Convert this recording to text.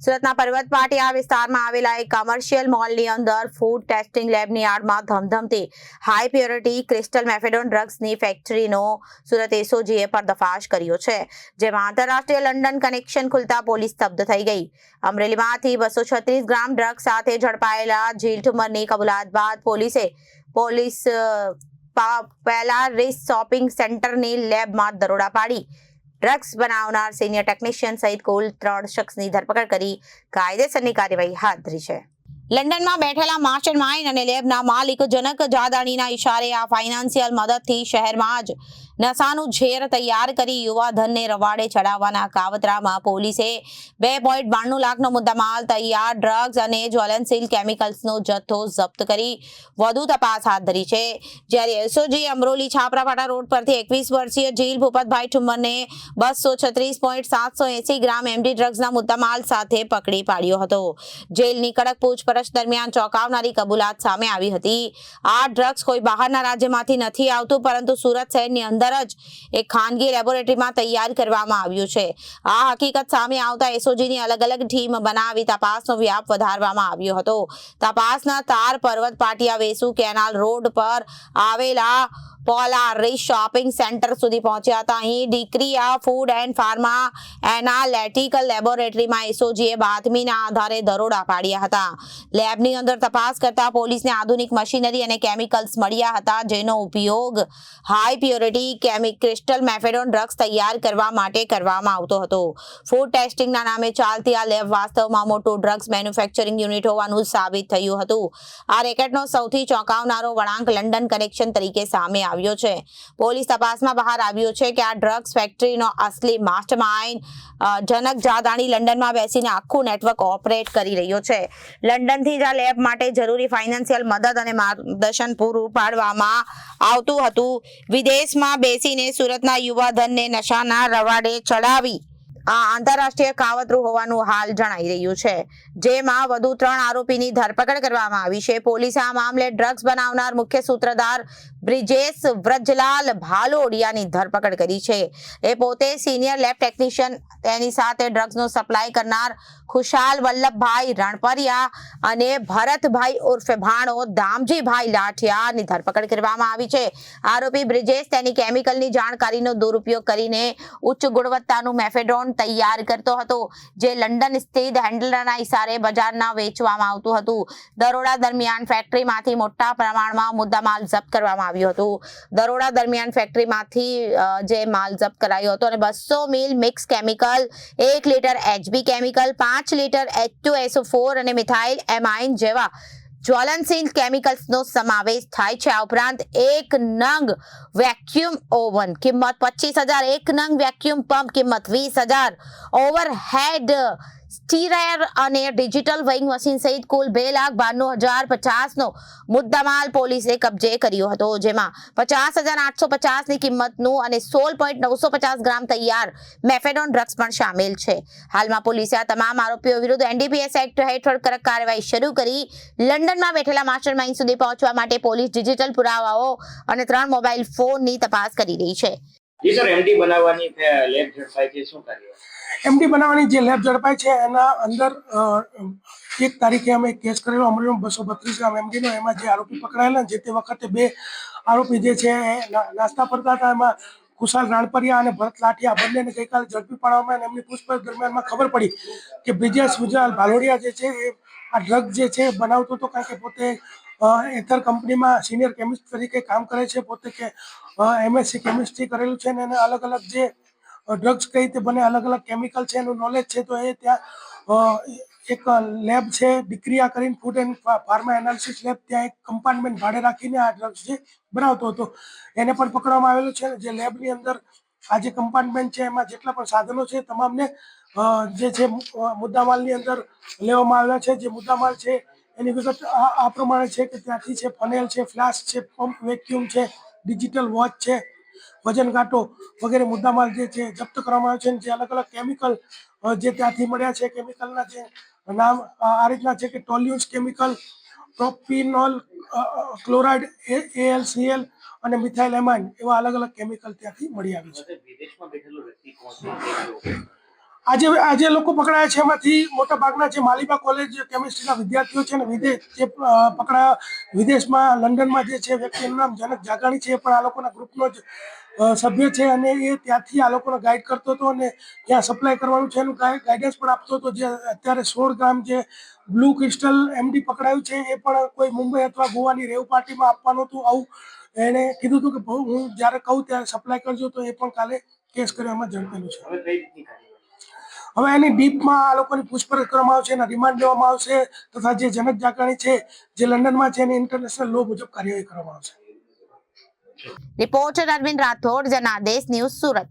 સુરતના પર્વત પાટિયા વિસ્તારમાં આવેલા એક કમર્શિયલ મોલની અંદર ફૂડ ટેસ્ટિંગ લેબની આડમાં ધમધમતી હાઈ પ્યોરિટી ક્રિસ્ટલ મેફેડોન ડ્રગ્સની ફેક્ટરીનો સુરત એસઓજીએ પર્દાફાશ કર્યો છે, જેમાં આંતરરાષ્ટ્રીય લંડન કનેક્શન ખુલતા પોલીસ સ્તબ્ધ થઈ ગઈ. અમરેલીમાંથી બસો છત્રીસ ગ્રામ ડ્રગ્સ સાથે ઝડપાયેલા જેલ ઠુમરની કબૂલાત બાદ પોલીસે પોલીસ પહેલા રિસ શોપિંગ સેન્ટરની લેબમાં દરોડા પાડી. ડ્રગ્સ બનાવનાર સિનિયર ટેકનિશિયન સહિત કુલ ત્રણ શખ્સની ધરપકડ કરી કાયદેસરની કાર્યવાહી હાથ ધરી છે. લંડનમાં બેઠેલા માસ્ટર માઇન્ડ અને લેબના માલિક જનક જાદાણીના ઇશારે આ ફાઇનાન્શિયલ મદદથી શહેરમાં જ નશાનું ઝેર તૈયાર કરી યુવા ધનને રવાડે ચડાવવાના કાવતરામાં પોલીસે બે પોઈન્ટ બાણું લાખનો મુદ્દામાલ તૈયાર ડ્રગ્સ અને જ્વલનશીલ કેમિકલ્સનો જથ્થો જપ્ત કરી વધુ તપાસ હાથ ધરી છે. જ્યારે એસઓજી અમરોલી છાપરાપાટા રોડ પરથી એકવીસ વર્ષીય જીલ ભૂપતભાઈ ઠુમ્મરને બસો છત્રીસ પોઈન્ટ સાતસો એસી ગ્રામ એમડી ડ્રગ્સના મુદ્દામાલ સાથે પકડી પાડ્યો હતો. જેલની કડક પૂછપરછ દરમિયાન ચોંકાવનારી કબૂલાત સામે આવી હતી. આ ડ્રગ્સ કોઈ બહારના રાજ્યમાંથી નથી આવતું, પરંતુ સુરત શહેરની અંદર જ એક ખાનગી લેબોરેટરીમાં તૈયાર કરવામાં આવ્યું છે. આ હકીકત સામે આવતા એસઓજીની અલગ અલગ ટીમ બનાવી તપાસનો વ્યાપ વધારવામાં આવ્યો હતો. તપાસના તાર પર્વત પાટિયા વેસુ કેનાલ રોડ પર આવેલા પોલારિસ શોપિંગ સેન્ટર સુધી પહોંચ્યા હતા. અહીં Dikriya food and pharma analytical લેબોરેટરીમાં એસઓજીએ બાતમીના આધારે દરોડા પાડ્યા હતા. લેબની અંદર તપાસ કરતા પોલીસને આધુનિક મશીનરી અને કેમિકલ્સ મળ્યા હતા, જેનો ઉપયોગ high purity chemical, crystal, mephedrone drugs તૈયાર કરવા માટે કરવામાં આવતો હતો. ફૂડ ટેસ્ટિંગના નામે ચાલતી આ લેબ વાસ્તવમાં મોટું ડ્રગ્સ મેન્યુફેક્ચરિંગ યુનિટ હોવાનું સાબિત થયું હતું. આ રેકેટનો સૌથી ચોંકાવનારો વળાંક લંડન કનેક્શન તરીકે સામે આવ્યો છે. પોલીસ તપાસમાં બહાર આવ્યું છે કે આ ડ્રગ્સ ફેક્ટરીનો અસલી માસ્ટમાઇન્ડ જનક જાદાણી લંડનમાં બેસીને આખું નેટવર્ક ઓપરેટ કરી રહ્યો છે. લંડનથી જ આ લેબ માટે જરૂરી ફાઇનાન્શિયલ મદદ અને માર્ગદર્શન પૂરું પાડવામાં આવતું હતું. વિદેશમાં બેસીને સુરતના યુવા ધનને નશાના રવાડે ચડાવી. આ આંતરરાષ્ટ્રીય કાવતરું હોવાનું હાલ જણાઈ રહ્યું છે. જેમાં વધુ ત્રણ આરોપીની ધરપકડ કરવામાં આવી છે. પોલીસે આ મામલે ડ્રગ્સ બનાવનાર મુખ્ય સૂત્રધાર બ્રિજેશ વ્રજલાલ ભાલોડિયાની ધરપકડ કરી છે. એ પોતે સિનિયર લેબ ટેકનિશિયન તેની સાથે ડ્રગ્સનો સપ્લાય કરનાર ખુશાલ વલ્લભભાઈ રણપરિયા અને ભરતભાઈ ઉર્ફે ભાણો દામજીભાઈ લાઠિયાની ધરપકડ કરવામાં આવી છે. આરોપી બ્રિજેશ તેની કેમિકલની જાણકારીનો દુરુપયોગ કરીને ઉચ્ચ ગુણવત્તાનું મેફેડોન તૈયાર કરતો હતો, જે લંડન સ્થિત હેન્ડલરના ઇશારે બજારના વેચવામાં આવતું હતું. દરોડા દરમિયાન ફેક્ટરીમાંથી મોટા પ્રમાણમાં મુદ્દામાલ જપ્ત કરવામાં આવ્યો હતું. દરોડા દરમિયાન ફેક્ટરીમાંથી જે માલ જપ્ત કરાયો હતો અને બસો મિલ મિક્સ કેમિકલ એક લીટર એચબી કેમિકલ પાંચ litre H two SO four અને મિથાઇલ એમાઇન જેવા જ્વલનશીલ કેમિકલ્સનો સમાવેશ થાય છે. આ ઉપરાંત એક નંગ વેક્યુમ ઓવન કિંમત પચીસ હજાર. એક નંગ વેક્યુમ પંપ કિંમત વીસ હજાર. ઓવરહેડ સ્ટીરર અને ડિજિટલ વેઇંગ મશીન સહિત કુલ બે લાખ બાણું હજાર પચાસનો મુદ્દામાલ પોલીસે કબજે કર્યો હતો, જેમાં પચાસ હજાર આઠસો પચાસની કિંમતનું અને સોળ પોઈન્ટ નવસો પચાસ ગ્રામ તૈયાર મેફેડોન ડ્રગ્સ પણ સામેલ છે. હાલમાં પોલીસે આ તમામ આરોપીઓ વિરુદ્ધ એનડીપીએસ એક્ટ હેઠળ કડક કાર્યવાહી શરૂ કરી લંડનમાં બેઠેલા માસ્ટર માઇન્ડ સુધી પહોંચવા માટે પોલીસ ડિજિટલ પુરાવાઓ અને ત્રણ મોબાઈલ ફોનની તપાસ કરી રહી છે. જી સર, એમડી બનાવવાની લેબ ઝડપાઈ શું કાર્ય એમડી બનાવવાની જે લેબ ઝડપાઈ છે, એના અંદર એક તારીખે અમે કેસ કરેલો અમરેલીમાં બસો બત્રીસ ગ્રામ એમડીનો એમાં જે આરોપી પકડાયેલા જે તે વખતે બે આરોપી જે છે નાસ્તા ફરતા હતા, એમાં કુશાલ રાણપરિયા અને ભરત લાઠિયા બંનેને ગઈકાલે ઝડપી પાડવામાં અને એમની પૂછપરછ દરમિયાનમાં ખબર પડી કે બ્રિજેશ ગુજરાલ ભાલોડિયા જે છે, એ આ ડ્રગ જે છે બનાવતો હતો કારણ કે પોતે એથર કંપનીમાં સિનિયર કેમિસ્ટ તરીકે કામ કરે છે, પોતે કે એમએસસી કેમિસ્ટ્રી કરેલું છે અને એને અલગ અલગ જે ડ્રગ્સ કઈ રીતે બને, અલગ અલગ કેમિકલ છે, એનું નોલેજ છે, તો એ ત્યાં એક લેબ છે ડિક્રિયા કરીને food and pharma analysis lab ત્યાં એક કમ્પાર્ટમેન્ટ ભાડે રાખીને આ ડ્રગ્સ જે બનાવતો હતો. એને પણ પકડવામાં આવેલો છે, જે લેબની અંદર આ જે કમ્પાર્ટમેન્ટ છે, એમાં જેટલા પણ સાધનો છે તમામને જે છે મુદ્દામાલની અંદર લેવામાં આવેલા છે, જે મુદ્દામાલ છે, એની વિગત આ પ્રમાણે છે કે ત્યાંથી છે ફનેલ છે ફ્લાસ્ક છે પંપ વેક્યુમ છે ડિજિટલ વોચ છે વજન કાંટો વગેરે મુદ્દામાલ જે છે, જપ્ત કરવામાં આવ્યો છે જે અલગ અલગ કેમિકલ જે ત્યાંથી મળ્યા છે કેમિકલના જે નામ આ રીતના છે કે ટોલ્યુન્સ કેમિકલ પ્રોપિનોલ ક્લોરાઇડ એએલસીએલ અને મિથાઇલ એમાઇન એવા અલગ અલગ કેમિકલ ત્યાંથી મળી આવી છે? આજે આજે લોકો પકડાયા છે એમાંથી મોટા ભાગના જે માલિબા કોલેજ કેમિસ્ટ્રીના વિદ્યાર્થીઓ છે ને વિદેશ જે પકડાયા, વિદેશમાં, લંડનમાં જે છે, વ્યક્તિનું નામ જનક જાગાણી છે એ પણ આ લોકોના ગ્રુપનો જ સભ્ય છે અને એ ત્યાંથી આ લોકોને ગાઈડ કરતો હતો અને ત્યાં સપ્લાય કરવાનું છે એનું ગાઈડન્સ પણ આપતો હતો. જે અત્યારે સોળ ગ્રામ જે બ્લુ ક્રિસ્ટલ એમડી પકડાયું છે એ પણ કોઈ મુંબઈ અથવા ગોવાની રેવ પાર્ટીમાં આપવાનું હતું. આવું એણે કીધું હતું કે હું જ્યારે કહું ત્યારે સપ્લાય કરજો તો એ પણ કાલે કેસ કરવામાં ઝડપેલું છે. હવે એની ડીપમાં આ લોકોની પૂછપરછ કરવામાં આવશે, એના રિમાન્ડ લેવામાં આવશે, તથા જે જનક જાકાણી છે, જે લંડનમાં છે, એની ઇન્ટરનેશનલ લો મુજબ કાર્યવાહી કરવામાં આવશે. Reporter Arvind Rathod, Janadesh news Surat.